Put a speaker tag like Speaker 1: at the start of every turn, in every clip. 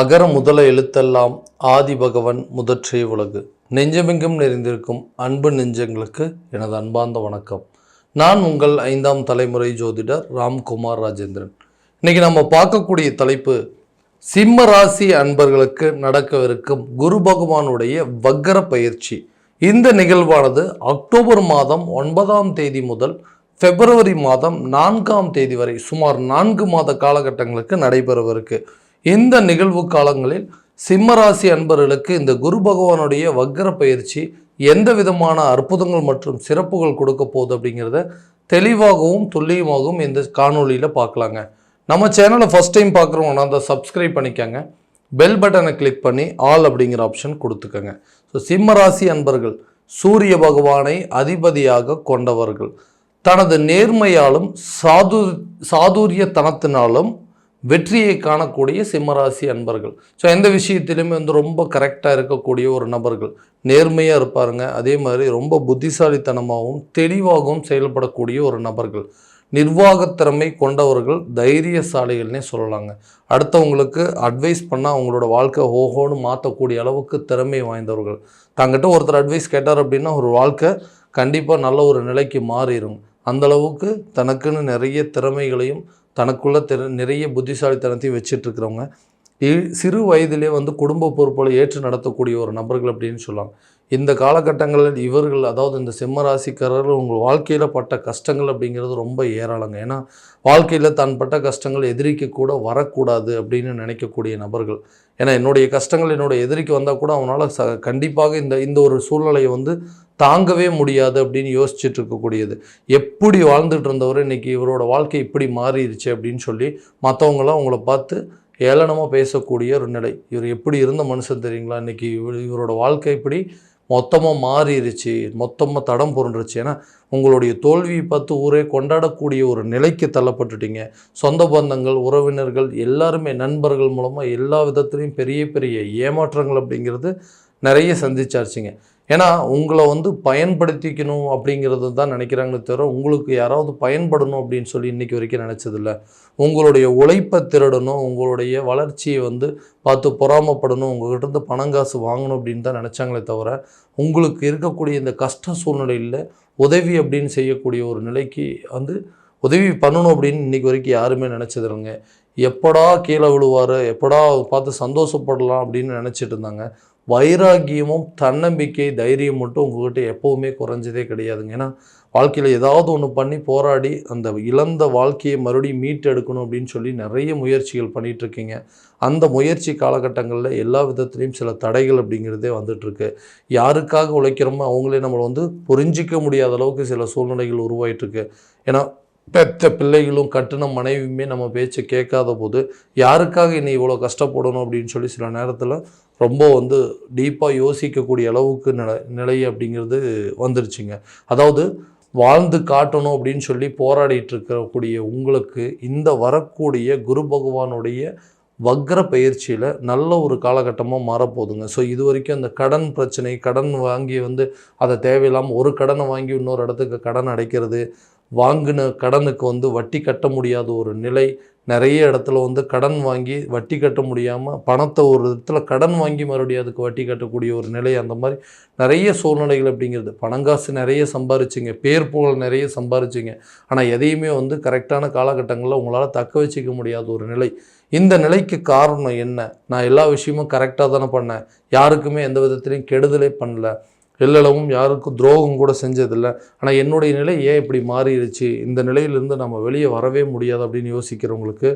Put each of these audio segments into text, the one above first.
Speaker 1: அகர முதல எழுத்தெல்லாம் ஆதி பகவன் முதற்றே உலகு நெஞ்சமெங்கும் நிறைந்திருக்கும் அன்பு நெஞ்சங்களுக்கு எனது அன்பார்ந்த வணக்கம் நான் உங்கள் ஐந்தாம் தலைமுறை ஜோதிடர் ராம்குமார் ராஜேந்திரன் இன்னைக்கு நம்ம பார்க்கக்கூடிய தலைப்பு சிம்ம ராசி அன்பர்களுக்கு நடக்கவிருக்கும் குரு பகவானுடைய வக்கர பயிற்சி இந்த நிகழ்வானது அக்டோபர் மாதம் ஒன்பதாம் தேதி முதல் பிப்ரவரி மாதம் நான்காம் தேதி வரை சுமார் நான்கு மாத காலகட்டங்களுக்கு நடைபெறவிருக்கு இந்த நிகழ்வு காலங்களில் சிம்மராசி அன்பர்களுக்கு இந்த குரு பகவானுடைய வக்கர பயிற்சி எந்த விதமான அற்புதங்கள் மற்றும் சிறப்புகள் கொடுக்க போகுது அப்படிங்கிறத தெளிவாகவும் துல்லியமாகவும் இந்த காணொலியில் பார்க்கலாங்க நம்ம சேனலை ஃபஸ்ட் டைம் பார்க்குறவங்கன்னா அதை சப்ஸ்கிரைப் பண்ணிக்கோங்க பெல் பட்டனை கிளிக் பண்ணி ஆல் அப்படிங்கிற ஆப்ஷன் கொடுத்துக்கோங்க ஸோ சிம்மராசி அன்பர்கள் சூரிய பகவானை அதிபதியாக கொண்டவர்கள் தனது நேர்மையாலும் சாது சாதுரியத்தனத்தினாலும் வெற்றியை காணக்கூடிய சிம்மராசி அன்பர்கள் ஸோ எந்த விஷயத்திலுமே வந்து ரொம்ப கரெக்டாக இருக்கக்கூடிய ஒரு நபர்கள் நேர்மையாக இருப்பாருங்க அதே மாதிரி ரொம்ப புத்திசாலித்தனமாகவும் தெளிவாகவும் செயல்படக்கூடிய ஒரு நபர்கள் நிர்வாகத்திறமை கொண்டவர்கள் தைரியசாலிகள்னே சொல்லலாங்க அடுத்தவங்களுக்கு அட்வைஸ் பண்ணால் அவங்களோட வாழ்க்கை ஓஹோன்னு மாற்றக்கூடிய அளவுக்கு திறமை வாய்ந்தவர்கள் தங்கிட்ட ஒருத்தர் அட்வைஸ் கேட்டார் அப்படின்னா ஒரு வாழ்க்கை கண்டிப்பாக நல்ல ஒரு நிலைக்கு மாறிடும் அந்தளவுக்கு தனக்குன்னு நிறைய திறமைகளையும் தனக்குள்ள திற நிறைய புத்திசாலித்தனத்தையும் வச்சுட்டு இருக்கிறவங்க சிறு வயதிலே வந்து குடும்ப பொறுப்புகளை ஏற்று நடத்தக்கூடிய ஒரு நபர்கள் அப்படின்னு சொல்லலாம் இந்த காலகட்டங்களில் இவர்கள் அதாவது இந்த சிம்ம ராசிக்காரர்கள் உங்கள் வாழ்க்கையில் பட்ட கஷ்டங்கள் அப்படிங்கிறது ரொம்ப ஏராளங்க ஏன்னா வாழ்க்கையில் தான் பட்ட கஷ்டங்கள் எதிரிக்கு கூட வரக்கூடாது அப்படின்னு நினைக்கக்கூடிய நபர்கள் ஏன்னா என்னுடைய கஷ்டங்கள் என்னுடைய எதிரிக்கு வந்தால் கூட அவனால் ச கண்டிப்பாக இந்த இந்த ஒரு சூழ்நிலையை வந்து தாங்கவே முடியாது அப்படின்னு யோசிச்சுட்டு இருக்கக்கூடியது எப்படி வாழ்ந்துட்டு இருந்தவரை இன்றைக்கி இவரோட வாழ்க்கை இப்படி மாறிடுச்சு அப்படின்னு சொல்லி மற்றவங்களாம் அவங்கள பார்த்து ஏளனமாக பேசக்கூடிய ஒரு நிலை இவர் எப்படி இருந்த மனுஷன் தெரியுங்களா இன்றைக்கி இவரோட வாழ்க்கை இப்படி மொத்தமாக மாறிடுச்சு மொத்தமாக தடம் புரண்டுருச்சு ஏன்னா உங்களுடைய தோல்வியை பார்த்து ஊரே கொண்டாடக்கூடிய ஒரு நிலைக்கு தள்ளப்பட்டுட்டீங்க சொந்த பந்தங்கள் உறவினர்கள் எல்லாருமே நண்பர்கள் மூலமாக எல்லா விதத்துலேயும் பெரிய பெரிய ஏமாற்றங்கள் அப்படிங்கிறது நிறைய சந்திச்சாச்சுங்க ஏன்னா உங்களை வந்து பயன்படுத்திக்கணும் அப்படிங்கிறது தான் நினைக்கிறாங்களே தவிர உங்களுக்கு யாராவது பயன்படணும் அப்படின்னு சொல்லி இன்றைக்கி வரைக்கும் நினச்சதில்ல உங்களுடைய உழைப்பை திருடணும் உங்களுடைய வளர்ச்சியை வந்து பார்த்து பொறாமப்படணும் உங்கள்கிட்ட இருந்து பணம் காசு வாங்கணும் அப்படின்னு தான் நினச்சாங்களே தவிர உங்களுக்கு இருக்கக்கூடிய இந்த கஷ்ட சூழ்நிலையில் உதவி அப்படின்னு செய்யக்கூடிய ஒரு நிலைக்கு வந்து உதவி பண்ணணும் அப்படின்னு இன்றைக்கி வரைக்கும் யாருமே நினச்சதில்லைங்க எப்படா கீழே விழுவார் எப்படா பார்த்து சந்தோஷப்படலாம் அப்படின்னு நினச்சிட்டு இருந்தாங்க வைராகியமும் தன்னம்பிக்கை தைரியம் மட்டும் உங்கள்கிட்ட எப்போவுமே குறைஞ்சதே கிடையாதுங்க ஏன்னா வாழ்க்கையில் ஏதாவது ஒன்று பண்ணி போராடி அந்த இழந்த வாழ்க்கையை மறுபடியும் மீட்டெடுக்கணும் அப்படின்னு சொல்லி நிறைய முயற்சிகள் பண்ணிகிட்ருக்கீங்க அந்த முயற்சி காலகட்டங்களில் எல்லா விதத்துலேயும் சில தடைகள் அப்படிங்கிறதே வந்துட்டுருக்கு யாருக்காக உழைக்கிறோமோ அவங்களே நம்மளை வந்து புரிஞ்சிக்க முடியாத அளவுக்கு சில சூழ்நிலைகள் உருவாயிட்டுருக்கு ஏன்னா பெத்த பிள்ளைகளும் கட்டின மனைவியுமே நம்ம பேச்சு கேட்காத போது யாருக்காக இனி இவ்வளோ கஷ்டப்படணும் அப்படின்னு சொல்லி சில நேரத்தில் ரொம்ப வந்து டீப்பாக யோசிக்கக்கூடிய அளவுக்கு நிலை நிலை அப்படிங்கிறது வந்துருச்சுங்க அதாவது வாழ்ந்து காட்டணும் அப்படின்னு சொல்லி போராடிட்டு இருக்கக்கூடிய உங்களுக்கு இந்த வரக்கூடிய குரு பகவானுடைய வக்ர பயிற்சியில் நல்ல ஒரு காலகட்டமாக மாறப்போகுதுங்க ஸோ இது வரைக்கும் அந்த கடன் பிரச்சனை கடன் வாங்கி வந்து அதை தேவையில்லாமல் ஒரு கடனை வாங்கி இன்னொரு இடத்துக்கு கடன் அடைக்கிறது வாங்கின கடனுக்கு வந்து வட்டி கட்ட முடியாத ஒரு நிலை நிறைய இடத்துல வந்து கடன் வாங்கி வட்டி கட்ட முடியாமல் பணத்தை ஒரு இடத்துல கடன் வாங்கி மறுபடியும் அதுக்கு வட்டி கட்டக்கூடிய ஒரு நிலை அந்த மாதிரி நிறைய சூழ்நிலைகள் அப்படிங்கிறது பணங்காசு நிறைய சம்பாரிச்சிங்க பேர் புகழ் நிறைய சம்பாரிச்சிங்க ஆனால் எதையுமே வந்து கரெக்டான காலகட்டங்களில் உங்களால் தக்க வச்சிக்க முடியாத ஒரு நிலை இந்த நிலைக்கு காரணம் என்ன நான் எல்லா விஷயமும் கரெக்டாக தானே பண்ணேன் யாருக்குமே எந்த விதத்துலையும் கெடுதலே பண்ணல எல்லளவும் யாருக்கும் துரோகம் கூட செஞ்சதில்லை ஆனால் என்னுடைய நிலை ஏன் இப்படி மாறிடுச்சு இந்த நிலையிலேருந்து நம்ம வெளியே வரவே முடியாது அப்படின்னு யோசிக்கிறவங்களுக்கு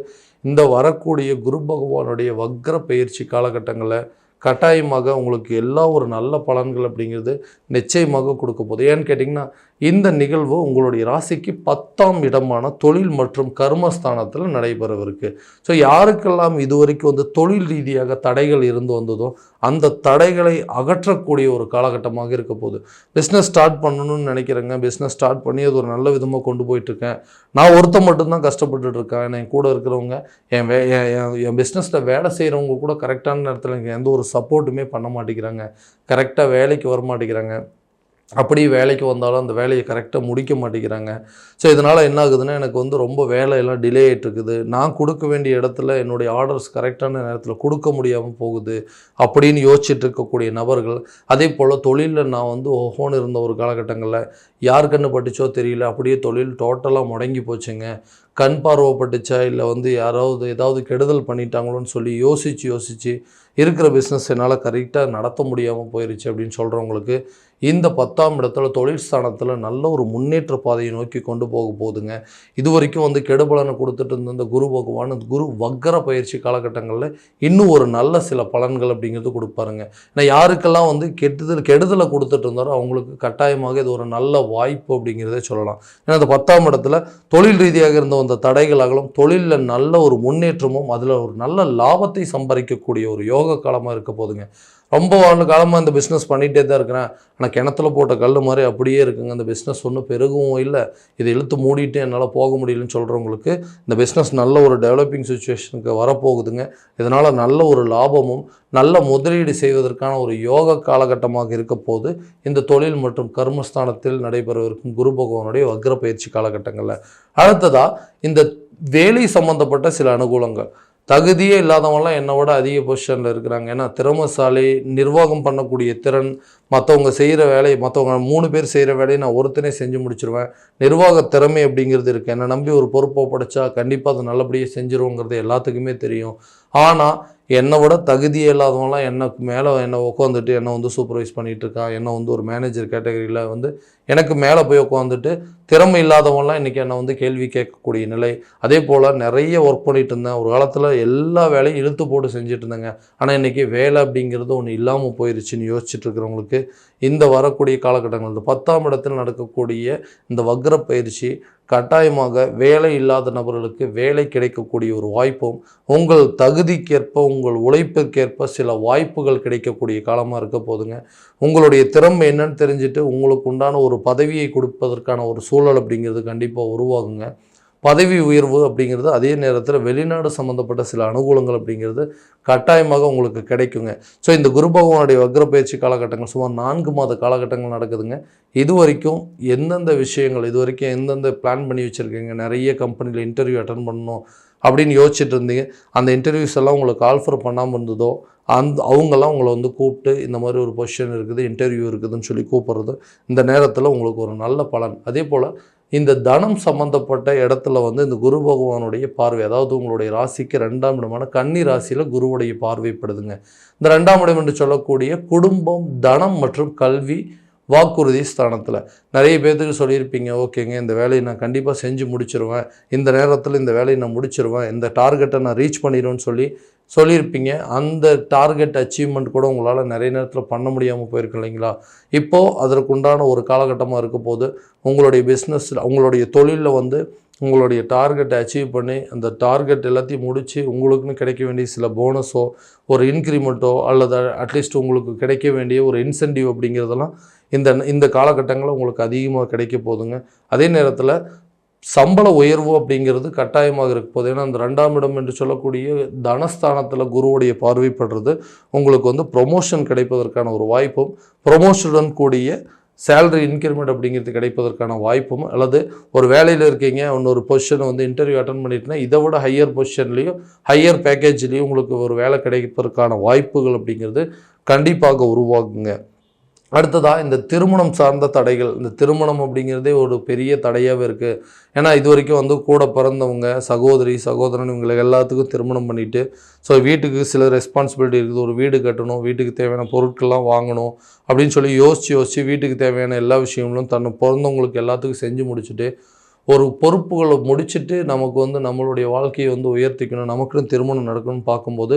Speaker 1: இந்த வரக்கூடிய குரு பகவானுடைய வக்ர பயிற்சி காலகட்டங்களை கட்டாயமாக உங்களுக்கு எல்லா ஒரு நல்ல பலன்கள் அப்படிங்கிறது நிச்சயமாக கொடுக்க போகுது ஏன்னு கேட்டிங்கன்னா இந்த நிகழ்வு உங்களுடைய ராசிக்கு பத்தாம் இடமான தொழில் மற்றும் கர்மஸ்தானத்தில் நடைபெறவிருக்கு ஸோ யாருக்கெல்லாம் இதுவரைக்கும் வந்து தொழில் ரீதியாக தடைகள் இருந்து வந்ததோ அந்த தடைகளை அகற்றக்கூடிய ஒரு காலகட்டமாக இருக்க போகுது பிஸ்னஸ் ஸ்டார்ட் பண்ணணும்னு நினைக்கிறேங்க பிஸ்னஸ் ஸ்டார்ட் பண்ணி அது ஒரு நல்ல விதமாக கொண்டு போயிட்டுருக்கேன் நான் ஒருத்தன் மட்டும்தான் கஷ்டப்பட்டுட்டு இருக்கேன் என் கூட இருக்கிறவங்க என் வே என் பிஸ்னஸில் வேலை செய்கிறவங்க கூட கரெக்டான நேரத்தில் எந்த ஒரு சப்போர்ட்டுமே பண்ண மாட்டேங்கிறாங்க கரெக்டாக வேலைக்கு வர மாட்டேங்கிறாங்க அப்படியே வேலைக்கு வந்தாலும் அந்த வேலையை கரெக்டாக முடிக்க மாட்டேங்கிறாங்க ஸோ இதனால் என்ன ஆகுதுன்னா எனக்கு வந்து ரொம்ப வேலையெல்லாம் டிலே ஆகிட்டுருக்குது நான் கொடுக்க வேண்டிய இடத்துல என்னுடைய ஆர்டர்ஸ் கரெக்டான நேரத்தில் கொடுக்க முடியாமல் போகுது அப்படின்னு யோசிச்சுட்டு இருக்கக்கூடிய நபர்கள் அதே போல் தொழிலில் நான் வந்து ஒஹோன்னு இருந்த ஒரு காலகட்டங்களில் யார் கண்ணு பட்டுச்சோ தெரியல அப்படியே தொழில் டோட்டலாக முடங்கி போச்சுங்க கண் பார்வைப்பட்டுச்சா இல்லை வந்து யாராவது ஏதாவது கெடுதல் பண்ணிட்டாங்களோன்னு சொல்லி யோசித்து யோசித்து இருக்கிற பிஸ்னஸ் என்னால் கரெக்டாக நடத்த முடியாமல் போயிருச்சு அப்படின்னு சொல்கிறவங்களுக்கு இந்த பத்தாம் இடத்துல தொழில் ஸ்தானத்தில் நல்ல ஒரு முன்னேற்ற பாதையை நோக்கி கொண்டு போக போகுதுங்க இது வரைக்கும் வந்து கெடுபலனை கொடுத்துட்டு இருந்த இந்த குரு பகவான் குரு வக்கர பயிற்சி காலகட்டங்களில் இன்னும் ஒரு நல்ல சில பலன்கள் அப்படிங்கிறது கொடுப்பாருங்க ஏன்னா யாருக்கெல்லாம் வந்து கெடுதல் கெடுதலை கொடுத்துட்டு இருந்தாரோ அவங்களுக்கு கட்டாயமாக இது ஒரு நல்ல வாய்ப்பு அப்படிங்கிறதே சொல்லலாம் ஏன்னா அந்த பத்தாம் இடத்துல தொழில் ரீதியாக இருந்த அந்த தடைகள் அகலும் தொழிலில் நல்ல ஒரு முன்னேற்றமும் அதில் ஒரு நல்ல லாபத்தை சம்பாதிக்கக்கூடிய ஒரு யோக காலமாக இருக்க போதுங்க ரொம்ப வாழ்ந்த காலமாக இந்த பிஸ்னஸ் பண்ணிகிட்டே தான் இருக்கிறேன் ஆனால் கிணத்துல போட்ட கல் மாதிரி அப்படியே இருக்குங்க இந்த பிஸ்னஸ் ஒன்றும் பெருகவும் இல்லை இதை இழுத்து மூடிட்டு என்னால் போக முடியலன்னு சொல்கிறவங்களுக்கு இந்த பிஸ்னஸ் நல்ல ஒரு டெவலப்பிங் சுச்சுவேஷனுக்கு வரப்போகுதுங்க இதனால் நல்ல ஒரு லாபமும் நல்ல முதலீடு செய்வதற்கான ஒரு யோக காலகட்டமாக இருக்க போது இந்த தொழில் மற்றும் கர்மஸ்தானத்தில் நடைபெறவிருக்கும் குரு பகவானுடைய வக்ர பயிற்சி காலகட்டங்களில் அடுத்ததாக இந்த வேலை சம்மந்தப்பட்ட சில அனுகூலங்கள் தகுதியே இல்லாதவங்களாம் என்னை விட அதிக பொசிஷனில் இருக்கிறாங்க ஏன்னா திறமசாலி நிர்வாகம் பண்ணக்கூடிய திறன் மற்றவங்க செய்கிற வேலையை மற்றவங்க மூணு பேர் செய்கிற வேலையை நான் ஒருத்தனே செஞ்சு முடிச்சிருவேன் நிர்வாக திறமை அப்படிங்கிறது இருக்குது என்னை நம்பி ஒரு பொறுப்பை படைச்சா கண்டிப்பாக அது நல்லபடியாக செஞ்சிருவோங்கிறது எல்லாத்துக்குமே தெரியும் ஆனால் என்னை விட தகுதியே இல்லாதவங்களாம் என்னை மேலே என்னை உட்காந்துட்டு என்னை வந்து சூப்பர்வைஸ் பண்ணிகிட்டு இருக்கான் என்னை வந்து ஒரு மேனேஜர் கேட்டகரியில் வந்து எனக்கு மேலே போய் உட்காந்துட்டு திறமை இல்லாதவங்களாம் இன்றைக்கி என்னை வந்து கேள்வி கேட்கக்கூடிய நிலை அதே போல் நிறைய ஒர்க் பண்ணிகிட்டு இருந்தேன் ஒரு காலத்தில் எல்லா வேலையும் இழுத்து போட்டு செஞ்சுட்டு இருந்தேங்க ஆனால் இன்றைக்கி வேலை அப்படிங்கிறது ஒன்று இல்லாமல் போயிடுச்சுன்னு யோசிச்சுட்டு இருக்கிறவங்களுக்கு இந்த வரக்கூடிய காலகட்டங்கள் இந்த பத்தாம் இடத்தில் நடக்கக்கூடிய இந்த வக்ர பயிற்சி கட்டாயமாக வேலை இல்லாத நபர்களுக்கு வேலை கிடைக்கக்கூடிய ஒரு வாய்ப்பும் உங்கள் தகுதிக்கேற்ப உங்கள் உழைப்பிற்கேற்ப சில வாய்ப்புகள் கிடைக்கக்கூடிய காலமாக இருக்க போதுங்க உங்களுடைய திறமை என்னன்னு தெரிஞ்சுட்டு உங்களுக்கு உண்டான ஒரு பதவியை கொடுப்பதற்கான ஒரு சூழல் அப்படிங்கிறது கண்டிப்பாக உருவாகுங்க பதவி உயர்வு அப்படிங்கிறது அதே நேரத்தில் வெளிநாடு சம்மந்தப்பட்ட சில அனுகூலங்கள் அப்படிங்கிறது கட்டாயமாக உங்களுக்கு கிடைக்குங்க ஸோ இந்த குரு பகவானுடைய வக்ர பயிற்சி காலகட்டங்கள் சுமார் நான்கு மாத காலகட்டங்கள் நடக்குதுங்க இது வரைக்கும் எந்தெந்த விஷயங்கள் இது வரைக்கும் எந்தெந்த பிளான் பண்ணி வச்சுருக்கீங்க நிறைய கம்பெனியில் இன்டர்வியூ அட்டன் பண்ணணும் அப்படின்னு யோசிச்சுட்டு இருந்தீங்க அந்த இன்டர்வியூஸ் எல்லாம் உங்களுக்கு ஆல்ஃபர் பண்ணாமல் இருந்ததோ அந்த அவங்கெல்லாம் உங்களை வந்து கூப்பிட்டு இந்த மாதிரி ஒரு பொசிஷன் இருக்குது இன்டர்வியூ இருக்குதுன்னு சொல்லி கூப்பிட்றது இந்த நேரத்தில் உங்களுக்கு ஒரு நல்ல பலன் அதே போல் இந்த தனம் சம்பந்தப்பட்ட இடத்துல வந்து இந்த குரு பகவானுடைய பார்வை அதாவது உங்களுடைய ராசிக்கு ரெண்டாம் இடமான கன்னி ராசியில் குருவுடைய பார்வைப்படுதுங்க இந்த ரெண்டாம் இடம் என்று சொல்லக்கூடிய குடும்பம் தனம் மற்றும் கல்வி வாக்குறுதி ஸ்தானத்தில் நிறைய பேர்த்துக்கு சொல்லியிருப்பீங்க ஓகேங்க இந்த வேலையை நான் கண்டிப்பாக செஞ்சு முடிச்சிருவேன் இந்த நேரத்தில் இந்த வேலையை நான் முடிச்சிருவேன் இந்த டார்கெட்டை நான் ரீச் பண்ணிடுவேன்னு சொல்லி சொல்லியிருப்பீங்க அந்த டார்கெட் அச்சீவ்மெண்ட் கூட உங்களால் நிறைய நேரத்தில் பண்ண முடியாமல் போயிருக்கு இல்லைங்களா இப்போது அதற்குண்டான ஒரு காலகட்டமாக இருக்க போது உங்களுடைய பிஸ்னஸில் உங்களுடைய தொழிலில் வந்து உங்களுடைய டார்கெட்டை அச்சீவ் பண்ணி அந்த டார்கெட் எல்லாத்தையும் முடித்து உங்களுக்குன்னு கிடைக்க வேண்டிய சில போனஸோ ஒரு இன்க்ரிமெண்ட்டோ அல்லது அட்லீஸ்ட் உங்களுக்கு கிடைக்க வேண்டிய ஒரு இன்சென்டிவ் அப்படிங்கிறதெல்லாம் இந்த இந்த காலகட்டங்களில் உங்களுக்கு அதிகமாக கிடைக்க போதுங்க அதே நேரத்தில் சம்பள உயர்வு அப்படிங்கிறது கட்டாயமாக இருக்க போது ஏன்னா அந்த ரெண்டாம் இடம் என்று சொல்லக்கூடிய தனஸ்தானத்தில் குருவுடைய பார்வைப்படுறது உங்களுக்கு வந்து ப்ரொமோஷன் கிடைப்பதற்கான ஒரு வாய்ப்பும் ப்ரொமோஷனுடன் கூடிய சேலரி இன்க்ரிமெண்ட் அப்படிங்கிறது கிடைப்பதற்கான வாய்ப்பும் அல்லது ஒரு வேலையில் இருக்கீங்க இன்னொரு பொசிஷனை வந்து இன்டர்வியூ அட்டன் பண்ணிட்டுனா இதை விட ஹையர் பொசிஷன்லேயும் ஹையர் பேக்கேஜ்லேயும் உங்களுக்கு ஒரு வேலை கிடைப்பதற்கான வாய்ப்புகள் அப்படிங்கிறது கண்டிப்பாக உருவாகுங்க அடுத்ததாக இந்த திருமணம் சார்ந்த தடைகள் இந்த திருமணம் அப்படிங்கிறதே ஒரு பெரிய தடையாகவே இருக்குது ஏன்னா இது வரைக்கும் வந்து கூட பிறந்தவங்க சகோதரி சகோதரன் இவங்களை எல்லாத்துக்கும் திருமணம் பண்ணிவிட்டு ஸோ வீட்டுக்கு சில ரெஸ்பான்சிபிலிட்டி இருக்குது ஒரு வீடு கட்டணும் வீட்டுக்கு தேவையான பொருட்கள்லாம் வாங்கணும் அப்படின்னு சொல்லி யோசித்து யோசித்து வீட்டுக்கு தேவையான எல்லா விஷயங்களும் தன்னை பிறந்தவங்களுக்கு எல்லாத்துக்கும் செஞ்சு முடிச்சுட்டு ஒரு பொறுப்புகளை முடிச்சுட்டு நமக்கு வந்து நம்மளுடைய வாழ்க்கையை வந்து உயர்த்திக்கணும் நமக்குன்னு திருமணம் நடக்கணும்னு பார்க்கும்போது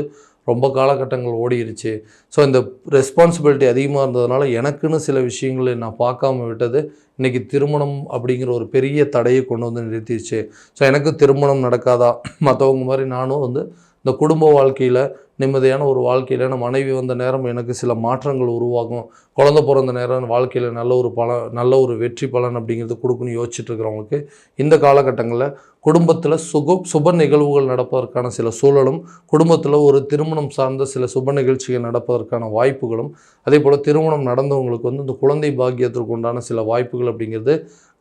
Speaker 1: ரொம்ப காலகட்டங்கள் ஓடிடுச்சு ஸோ இந்த ரெஸ்பான்சிபிலிட்டி அதிகமாக இருந்ததுனால எனக்குன்னு சில விஷயங்களை நான் பார்க்காம விட்டது இன்றைக்கி திருமணம் அப்படிங்கிற ஒரு பெரிய தடையை கொண்டு வந்து நிறுத்திடுச்சு ஸோ எனக்கு திருமணம் நடக்காதா மற்றவங்க மாதிரி நானும் வந்து இந்த குடும்ப வாழ்க்கையில் நிம்மதியான ஒரு வாழ்க்கையில் நம்ம மனைவி வந்த நேரம் எனக்கு சில மாற்றங்கள் உருவாகும் குழந்த பிறந்த நேரம் வாழ்க்கையில் நல்ல ஒரு பலன் நல்ல ஒரு வெற்றி பலன் அப்படிங்கிறது கொடுக்குன்னு யோசிச்சுட்டு இருக்கிறவங்களுக்கு இந்த காலகட்டங்களில் குடும்பத்தில் சுக சுப நிகழ்வுகள் நடப்பதற்கான சில சூழலும் குடும்பத்தில் ஒரு திருமணம் சார்ந்த சில சுப நிகழ்ச்சிகள் நடப்பதற்கான வாய்ப்புகளும் அதே போல் திருமணம் நடந்தவங்களுக்கு வந்து இந்த குழந்தை பாக்கியத்திற்கு உண்டான சில வாய்ப்புகள் அப்படிங்கிறது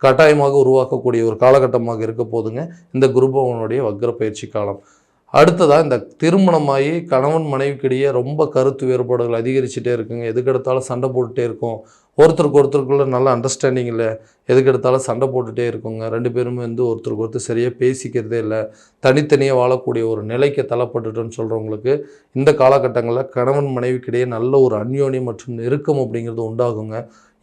Speaker 1: கட்டாயமாக உருவாக்கக்கூடிய ஒரு காலகட்டமாக இருக்க போதுங்க இந்த குருபவனுடைய வக்ர பயிற்சி காலம் அடுத்ததாக இந்த திருமணமாகி கணவன் மனைவிக்கிடையே ரொம்ப கருத்து வேறுபாடுகள் அதிகரிச்சுட்டே இருக்குங்க எதுக்கெடுத்தாலும் சண்டை போட்டுகிட்டே இருக்கும் ஒருத்தருக்கு ஒருத்தருக்குள்ள நல்ல அண்டர்ஸ்டாண்டிங் இல்லை எதுக்கெடுத்தாலும் சண்டை போட்டுகிட்டே இருக்குங்க ரெண்டு பேரும் வந்து ஒருத்தருக்கு ஒருத்தர் சரியாக பேசிக்கிறதே இல்லை தனித்தனியாக வாழக்கூடிய ஒரு நிலைக்கு தள்ளப்பட்டுட்டோன்னு சொல்கிறவங்களுக்கு இந்த காலகட்டங்களில் கணவன் மனைவிக்கிடையே நல்ல ஒரு அந்யோன்யம் மற்றும் நெருக்கம் அப்படிங்கிறது உண்டாகுங்க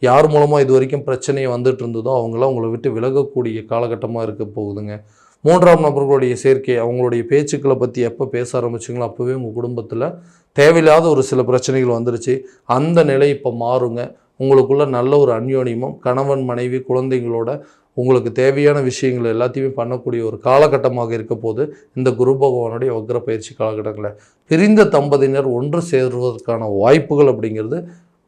Speaker 1: யார் மூலமாக இது வரைக்கும் பிரச்சனையை வந்துட்டு இருந்ததோ அவங்களாம் உங்களை விட்டு விலகக்கூடிய காலகட்டமாக இருக்க போகுதுங்க மூன்றாம் நபர்களுடைய சேர்க்கை அவங்களுடைய பேச்சுக்களை பற்றி எப்போ பேச ஆரம்பிச்சிங்களோ அப்போவே உங்கள் குடும்பத்தில் தேவையில்லாத ஒரு சில பிரச்சனைகள் வந்துருச்சு அந்த நிலை இப்போ மாறுங்க உங்களுக்குள்ள நல்ல ஒரு அந்யோன்யமும் கணவன் மனைவி குழந்தைங்களோட உங்களுக்கு தேவையான விஷயங்கள் எல்லாத்தையுமே பண்ணக்கூடிய ஒரு காலகட்டமாக இருக்க போது இந்த குரு பகவானுடைய வக்ர பயிற்சி காலகட்டங்களில் பிரிந்த தம்பதியினர் ஒன்று சேருவதற்கான வாய்ப்புகள் அப்படிங்கிறது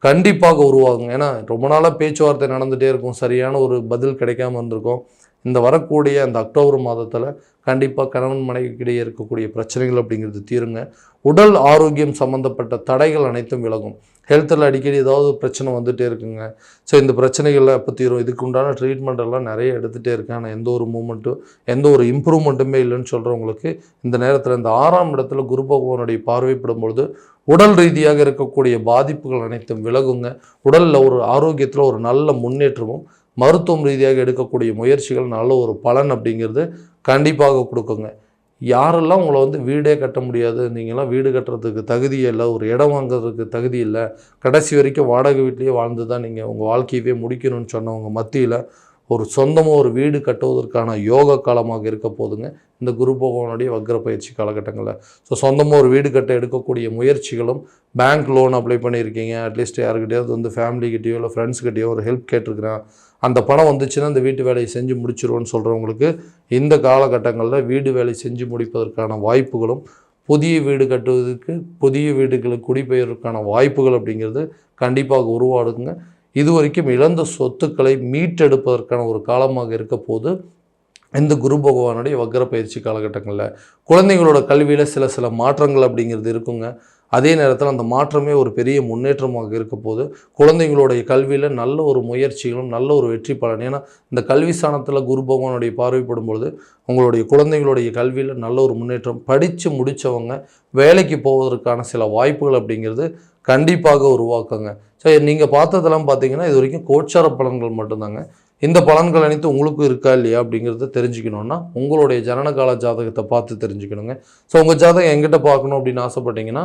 Speaker 1: கண்டிப்பாக உருவாகும் ஏன்னா ரொம்ப நாளாக பேச்சுவார்த்தை நடந்துகிட்டே இருக்கும் சரியான ஒரு பதில் கிடைக்காம இருந்திருக்கும் இந்த வரக்கூடிய அந்த அக்டோபர் மாதத்தில் கண்டிப்பாக கணவன் மனைவிக்கிடையே இருக்கக்கூடிய பிரச்சனைகள் அப்படிங்கிறது தீருங்க உடல் ஆரோக்கியம் சம்மந்தப்பட்ட தடைகள் அனைத்தும் விலகும் ஹெல்த்தில் அடிக்கடி ஏதாவது பிரச்சனை வந்துகிட்டே இருக்குங்க ஸோ இந்த பிரச்சனைகள்லாம் எப்போ தீரும் இதுக்கு உண்டான ட்ரீட்மெண்ட் எல்லாம் நிறைய எடுத்துகிட்டே இருக்கேன் ஆனால் எந்த ஒரு மூமெண்ட்டும் எந்த ஒரு இம்ப்ரூவ்மெண்ட்டுமே இல்லைன்னு சொல்கிறவங்களுக்கு இந்த நேரத்தில் இந்த ஆறாம் இடத்துல குரு பகவானுடைய பார்வைப்படும் பொழுது உடல் ரீதியாக இருக்கக்கூடிய பாதிப்புகள் அனைத்தும் விலகுங்க உடலில் ஒரு ஆரோக்கியத்தில் ஒரு நல்ல முன்னேற்றமும் மருத்துவம் ரீதியாக எடுக்கக்கூடிய முயற்சிகள் நல்ல ஒரு பலன் அப்படிங்கிறது கண்டிப்பாக கொடுக்குங்க யாரெல்லாம் உங்களை வந்து வீடே கட்ட முடியாது நீங்களாம் வீடு கட்டுறதுக்கு தகுதி இல்லை ஒரு இடம் வாங்குறதுக்கு தகுதி இல்லை கடைசி வரைக்கும் வாடகை வீட்லேயே வாழ்ந்து தான் நீங்கள் உங்கள் வாழ்க்கையவே முடிக்கணும்னு சொன்னவங்க மத்தியில் ஒரு சொந்தமாக ஒரு வீடு கட்டுவதற்கான யோக காலமாக இருக்க போதுங்க இந்த குரு பகவானுடைய வக்ர பயிற்சி காலகட்டங்களில் ஸோ சொந்தமாக ஒரு வீடு கட்ட எடுக்கக்கூடிய முயற்சிகளும் பேங்க் லோன் அப்ளை பண்ணியிருக்கீங்க அட்லீஸ்ட் யாருக்கிட்டையாவது வந்து ஃபேமிலிக்கிட்டேயோ இல்லை ஃப்ரெண்ட்ஸ்கிட்டையோ ஒரு ஹெல்ப் கேட்டிருக்கிறேன் அந்த பணம் வந்துச்சுன்னா இந்த வீட்டு வேலையை செஞ்சு முடிச்சிருவோம்னு சொல்கிறவங்களுக்கு இந்த காலகட்டங்களில் வீடு வேலை செஞ்சு முடிப்பதற்கான வாய்ப்புகளும் புதிய வீடு கட்டுவதற்கு புதிய வீடுகளுக்கு குடிபெயர்வதற்கான வாய்ப்புகள் அப்படிங்கிறது கண்டிப்பாக உருவாடுங்க இது வரைக்கும் இழந்த சொத்துக்களை மீட்டெடுப்பதற்கான ஒரு காலமாக இருக்க போது இந்த குரு பகவானுடைய வக்கர பயிற்சி காலகட்டங்களில் குழந்தைங்களோட கல்வியில் சில சில மாற்றங்கள் அப்படிங்கிறது இருக்குங்க அதே நேரத்தில் அந்த மாற்றமே ஒரு பெரிய முன்னேற்றமாக இருக்க போது குழந்தைங்களுடைய கல்வியில் நல்ல ஒரு முயற்சிகளும் நல்ல ஒரு வெற்றி பலன் ஏன்னா இந்த கல்வி ஸ்தானத்தில் குரு பகவானுடைய பார்வைப்படும் பொழுது உங்களுடைய குழந்தைங்களுடைய கல்வியில் நல்ல ஒரு முன்னேற்றம் படித்து முடித்தவங்க வேலைக்கு போவதற்கான சில வாய்ப்புகள் அப்படிங்கிறது கண்டிப்பாக உருவாக்குங்க சரி நீங்கள் பார்த்ததெல்லாம் பார்த்தீங்கன்னா இது வரைக்கும் கோச்சார பலன்கள் மட்டும்தாங்க இந்த பலன்கள் அனைத்து உங்களுக்கும் இருக்கா இல்லையா அப்படிங்கிறத தெரிஞ்சுக்கணுன்னா உங்களுடைய ஜனனகால ஜாதகத்தை பார்த்து தெரிஞ்சுக்கணுங்க ஸோ உங்கள் ஜாதகம் எங்கிட்ட பார்க்கணும் அப்படின்னு ஆசைப்பட்டீங்கன்னா